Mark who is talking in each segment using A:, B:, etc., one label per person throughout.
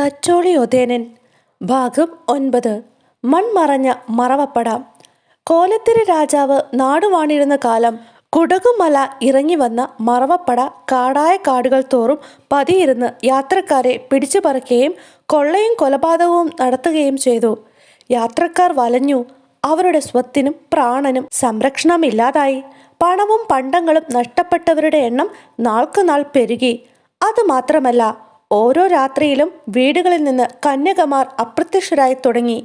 A: തച്ചോളി ഒതേനൻ ഭാഗം ഒൻപത്. മൺമറഞ്ഞ മറവപ്പട. കോലത്തിരി രാജാവ് നാടുവാണിരുന്ന കാലം കുടകുമല ഇറങ്ങി വന്ന മറവപ്പട കാടായ കാടുകൾ തോറും പതിയിരുന്ന് യാത്രക്കാരെ പിടിച്ചു പറിക്കുകയും കൊള്ളയും കൊലപാതകവും നടത്തുകയും ചെയ്തു. യാത്രക്കാർ വലഞ്ഞു. അവരുടെ സ്വത്തിനും പ്രാണനും സംരക്ഷണമില്ലാതായി. പണവും പണ്ടങ്ങളും നഷ്ടപ്പെട്ടവരുടെ എണ്ണം നാൾക്കുനാൾ പെരുകി. അതുമാത്രമല്ല ഓരോ രാത്രിയിലും വീടുകളിൽ നിന്ന് കന്യകമാർ അപ്രത്യക്ഷരായി തുടങ്ങി.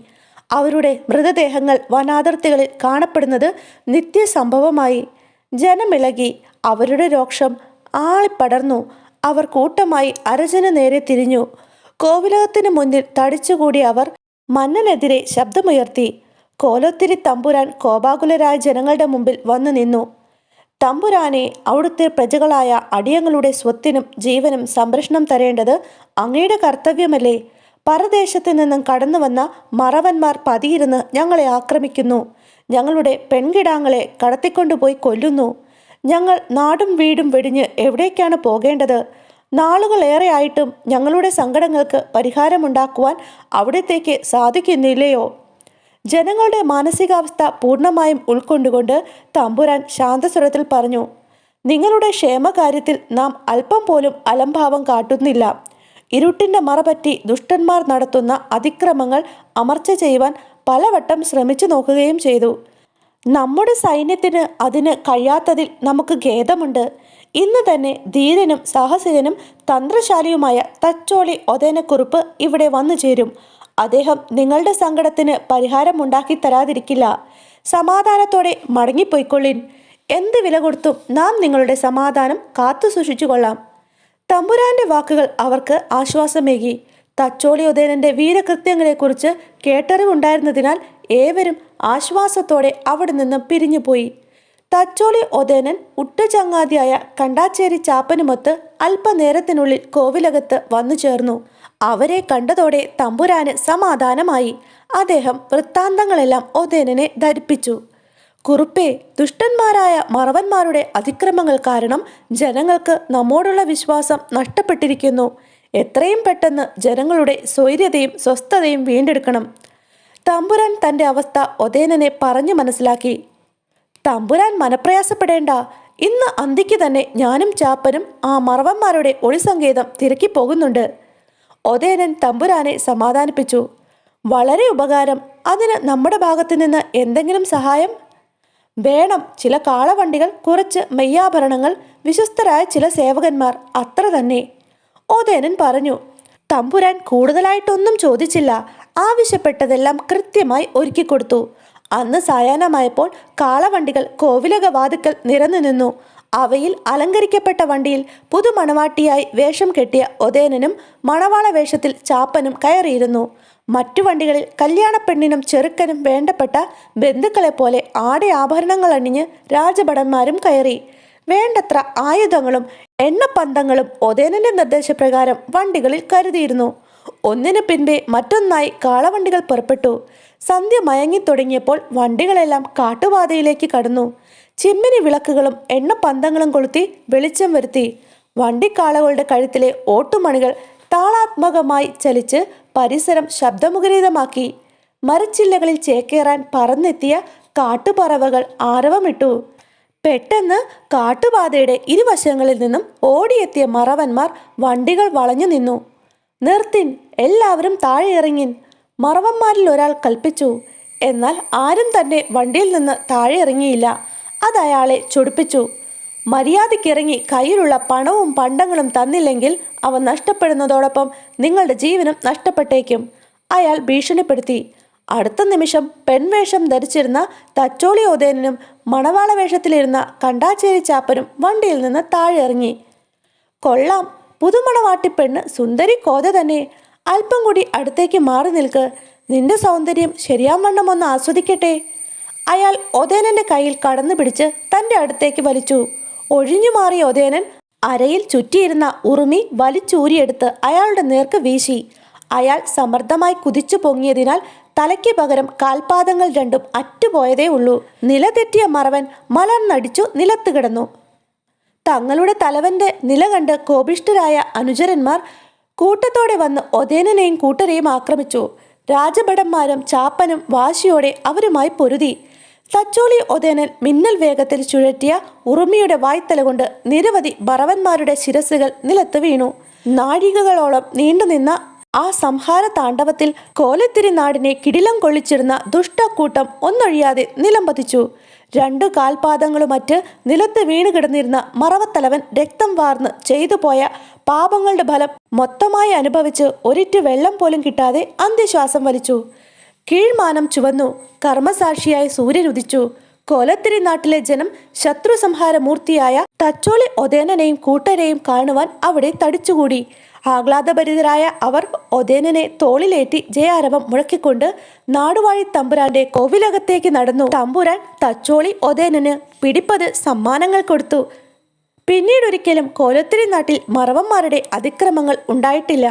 A: അവരുടെ മൃതദേഹങ്ങൾ വനാതിർത്തികളിൽ കാണപ്പെടുന്നത് നിത്യസംഭവമായി. ജനമിളകി അവരുടെ രോക്ഷം ആളിപ്പടർന്നു. അവർ കൂട്ടമായി അരജന നേരെ തിരിഞ്ഞു. കോവിലകത്തിന് മുന്നിൽ തടിച്ചുകൂടി അവർ മന്നനെതിരെ ശബ്ദമുയർത്തി. കോലത്തിരി തമ്പുരാൻ കോപാകുലരായ ജനങ്ങളുടെ മുമ്പിൽ വന്നു നിന്നു. തമ്പുരാനെ അവിടുത്തെ പ്രജകളായ അടിയങ്ങളുടെ സ്വത്തിനും ജീവനും സംരക്ഷണം തരേണ്ടത് അങ്ങയുടെ കർത്തവ്യമല്ലേ? പരദേശത്ത് നിന്നും കടന്നു വന്ന മറവന്മാർ പതിയിരുന്ന് ഞങ്ങളെ ആക്രമിക്കുന്നു. ഞങ്ങളുടെ പെൺകിടാങ്ങളെ കടത്തിക്കൊണ്ടുപോയി കൊല്ലുന്നു. ഞങ്ങൾ നാടും വീടും വെടിഞ്ഞ് എവിടേക്കാണ് പോകേണ്ടത്? നാളുകളേറെയായിട്ടും ഞങ്ങളുടെ സങ്കടങ്ങൾക്ക് പരിഹാരമുണ്ടാക്കുവാൻ അവിടത്തേക്ക് സാധിക്കുന്നില്ലയോ? ജനങ്ങളുടെ മാനസികാവസ്ഥ പൂർണമായും ഉൾക്കൊണ്ടുകൊണ്ട് തമ്പുരാൻ ശാന്തസ്വരത്തിൽ പറഞ്ഞു നിങ്ങളുടെ ക്ഷേമകാര്യത്തിൽ നാം അല്പം പോലും അലംഭാവം കാട്ടുന്നില്ല. ഇരുട്ടിന്റെ മറപറ്റി ദുഷ്ടന്മാർ നടത്തുന്ന അതിക്രമങ്ങൾ അമർച്ച ചെയ്യുവാൻ പലവട്ടം ശ്രമിച്ചു നോക്കുകയും ചെയ്തു. നമ്മുടെ സൈന്യത്തിന് അതിന് കഴിയാത്തതിൽ നമുക്ക് ഖേദമുണ്ട്. ഇന്ന് തന്നെ ധീരനും സാഹസികനും തന്ത്രശാലിയുമായ തച്ചോളി ഒതേനക്കുറുപ്പ് ഇവിടെ വന്നു ചേരും. അദ്ദേഹം നിങ്ങളുടെ സങ്കടത്തിന് പരിഹാരമുണ്ടാക്കി തരാതിരിക്കില്ല. സമാധാനത്തോടെ മടങ്ങിപ്പോയിക്കൊള്ളിൻ. എന്ത് വില കൊടുത്തും നാം നിങ്ങളുടെ സമാധാനം കാത്തു സൂക്ഷിച്ചുകൊള്ളാം. തമ്പുരാന്റെ വാക്കുകൾ അവർക്ക് ആശ്വാസമേകി. തച്ചോളി ഉദയനന്റെ വീരകൃത്യങ്ങളെക്കുറിച്ച് കേട്ടറിവുണ്ടായിരുന്നതിനാൽ ഏവരും ആശ്വാസത്തോടെ അവിടെ നിന്നും പിരിഞ്ഞുപോയി. തച്ചോളി ഒതേനൻ ഉട്ടുചങ്ങാതിയായ കണ്ടാച്ചേരി ചാപ്പനുമൊത്ത് അല്പനേരത്തിനുള്ളിൽ കോവിലകത്ത് വന്നു ചേർന്നു. അവരെ കണ്ടതോടെ തമ്പുരാന് സമാധാനമായി. അദ്ദേഹം വൃത്താന്തങ്ങളെല്ലാം ഒതേനനെ ധരിപ്പിച്ചു. കുറുപ്പേ ദുഷ്ടന്മാരായ മറവന്മാരുടെ അതിക്രമങ്ങൾ കാരണം ജനങ്ങൾക്ക് നമ്മോടുള്ള വിശ്വാസം നഷ്ടപ്പെട്ടിരിക്കുന്നു. എത്രയും പെട്ടെന്ന് ജനങ്ങളുടെ സ്വൈര്യതയും സ്വസ്ഥതയും വീണ്ടെടുക്കണം. തമ്പുരാൻ തന്റെ അവസ്ഥ ഒതേനനെ പറഞ്ഞു മനസ്സിലാക്കി. തമ്പുരാൻ മനപ്രയാസപ്പെടേണ്ട. ഇന്ന് അന്തിക്ക് തന്നെ ഞാനും ചാപ്പനും ആ മറവന്മാരുടെ ഒളിസങ്കേതം തിരക്കി പോകുന്നുണ്ട്. ഒതേനൻ തമ്പുരാനെ സമാധാനിപ്പിച്ചു. വളരെ ഉപകാരം. അതിന് നമ്മുടെ ഭാഗത്തു നിന്ന് എന്തെങ്കിലും സഹായം? വേണം. ചില കാളവണ്ടികൾ കുറച്ച് മെയ്യാഭരണങ്ങൾ വിശ്വസ്തരായ ചില സേവകന്മാർ. അത്ര തന്നെ. ഓതേനൻ പറഞ്ഞു തമ്പുരാൻ കൂടുതലായിട്ടൊന്നും ചോദിച്ചില്ല. ആവശ്യപ്പെട്ടതെല്ലാം കൃത്യമായി ഒരുക്കിക്കൊടുത്തു. അന്ന് സായാഹ്നമായപ്പോൾ കാളവണ്ടികൾ കോവിലക വാതുക്കൽ നിരന്നു നിന്നു. അവയിൽ അലങ്കരിക്കപ്പെട്ട വണ്ടിയിൽ പുതുമണവാട്ടിയായി വേഷം കെട്ടിയ ഒതേനനും മണവാള വേഷത്തിൽ ചാപ്പനും കയറിയിരുന്നു. മറ്റു വണ്ടികളിൽ കല്യാണപ്പെണ്ണിനും ചെറുക്കനും വേണ്ടപ്പെട്ട ബന്ധുക്കളെ പോലെ ആടെ ആഭരണങ്ങൾ അണിഞ്ഞ് രാജഭടന്മാരും കയറി. വേണ്ടത്ര ആയുധങ്ങളും എണ്ണപ്പന്തങ്ങളും ഒതേനന്റെ നിർദ്ദേശപ്രകാരം വണ്ടികളിൽ കരുതിയിരുന്നു. ഒന്നിനു പിൻപേ മറ്റൊന്നായി കാളവണ്ടികൾ പുറപ്പെട്ടു. സന്ധ്യ മയങ്ങിത്തുടങ്ങിയപ്പോൾ വണ്ടികളെല്ലാം കാട്ടുപാതയിലേക്ക് കടന്നു. ചിമ്മിനി വിളക്കുകളും എണ്ണപ്പന്തങ്ങളും കൊളുത്തി വെളിച്ചം വരുത്തി. വണ്ടിക്കാളകളുടെ കഴുത്തിലെ ഓട്ടുമണികൾ താളാത്മകമായി ചലിച്ച് പരിസരം ശബ്ദമുഖരിതമാക്കി. മരച്ചില്ലകളിൽ ചേക്കേറാൻ പറന്നെത്തിയ കാട്ടുപറവകൾ ആരവമിട്ടു. പെട്ടെന്ന് കാട്ടുപാതയുടെ ഇരുവശങ്ങളിൽ നിന്നും ഓടിയെത്തിയ മറവന്മാർ വണ്ടികൾ വളഞ്ഞു നിന്നു. നിർത്തിൻ എല്ലാവരും താഴെ ഇറങ്ങിൻ. മറവന്മാരിൽ ഒരാൾ കൽപ്പിച്ചു. എന്നാൽ ആരും തന്നെ വണ്ടിയിൽ നിന്ന് താഴെ ഇറങ്ങിയില്ല. അത് അയാളെ ചൊടിപ്പിച്ചു. മര്യാദയ്ക്കിറങ്ങി കയ്യിലുള്ള പണവും പണ്ടങ്ങളും തന്നില്ലെങ്കിൽ അവ നഷ്ടപ്പെടുന്നതോടൊപ്പം നിങ്ങളുടെ ജീവനും നഷ്ടപ്പെട്ടേക്കും. അയാൾ ഭീഷണിപ്പെടുത്തി. അടുത്ത നിമിഷം പെൺവേഷം ധരിച്ചിരുന്ന തച്ചോളി ഉദയനും മണവാള വേഷത്തിലിരുന്ന കണ്ടാച്ചേരി ചാപ്പനും വണ്ടിയിൽ നിന്ന് താഴെ ഇറങ്ങി. കൊള്ളാം പുതുമണവാട്ടി പെണ്ണ് സുന്ദരി കോത തന്നെ അല്പം കൂടി അടുത്തേക്ക് മാറി നിൽക്ക്. നിന്റെ സൗന്ദര്യം ശരിയാവണ്ണം ഒന്ന് ആസ്വദിക്കട്ടെ. അയാൾ ഒതേനന്റെ കയ്യിൽ കടന്നു പിടിച്ച് തന്റെ അടുത്തേക്ക് വലിച്ചു. ഒഴിഞ്ഞു മാറിയ ഒതേനൻ അരയിൽ ചുറ്റിയിരുന്ന ഉറുമി വലിച്ചൂരിയെടുത്ത് അയാളുടെ നേർക്ക് വീശി. അയാൾ സമർദ്ദമായി കുതിച്ചു പൊങ്ങിയതിനാൽ തലയ്ക്ക് പകരം കാൽപാദങ്ങൾ രണ്ടും അറ്റുപോയതേ ഉള്ളൂ. നിലതെറ്റിയ മറവൻ മലർന്നടിച്ചു നിലത്ത് കിടന്നു. തങ്ങളുടെ തലവന്റെ നില കണ്ട് കോപിഷ്ഠരായ അനുചരന്മാർ കൂട്ടത്തോടെ വന്ന് ഒതേനനെയും കൂട്ടരെയും ആക്രമിച്ചു. രാജഭടന്മാരും ചാപ്പനും വാശിയോടെ അവരുമായി പൊരുതി. തച്ചോളി ഒതേനൻ മിന്നൽ വേഗത്തിൽ ചുഴറ്റിയ ഉറുമിയുടെ വായ്ത്തല കൊണ്ട് നിരവധി ഭറവന്മാരുടെ ശിരസുകൾ നിലത്ത് വീണു. നാഴികകളോളം നീണ്ടുനിന്ന ആ സംഹാര താണ്ഡവത്തിൽ കോലത്തിരി നാടിനെ കിടിലം കൊള്ളിച്ചിരുന്ന ദുഷ്ടക്കൂട്ടം ഒന്നൊഴിയാതെ നിലംപതിച്ചു. രണ്ടു കാൽപാദങ്ങളുമറ്റ് നിലത്ത് വീണ് കിടന്നിരുന്ന മറവത്തലവൻ രക്തം വാർന്ന് ചെയ്തു പോയ പാപങ്ങളുടെ ഫലം മൊത്തമായി അനുഭവിച്ച് ഒരിറ്റു വെള്ളം പോലും കിട്ടാതെ അന്ത്യശ്വാസം വലിച്ചു. കീഴ്മാനം ചുവന്നു. കർമ്മസാക്ഷിയായി സൂര്യൻ ഉദിച്ചു കോലത്തിരി നാട്ടിലെ ജനം ശത്രു സംഹാരമൂർത്തിയായ തച്ചോളി ഒതേനനെയും കൂട്ടരെയും കാണുവാൻ അവിടെ തടിച്ചുകൂടി. ആഹ്ലാദഭരിതരായ അവർ ഒതേനനെ തോളിലേറ്റി ജയാരവം മുഴക്കിക്കൊണ്ട് നാടുവാഴി തമ്പുരാന്റെ കോവിലകത്തേക്ക് നടന്നു. തമ്പുരാൻ തച്ചോളി ഒതേനന് പിടിപ്പത് സമ്മാനങ്ങൾ കൊടുത്തു. പിന്നീടൊരിക്കലും കോലത്തിരി നാട്ടിൽ മറവന്മാരുടെ അതിക്രമങ്ങൾ ഉണ്ടായിട്ടില്ല.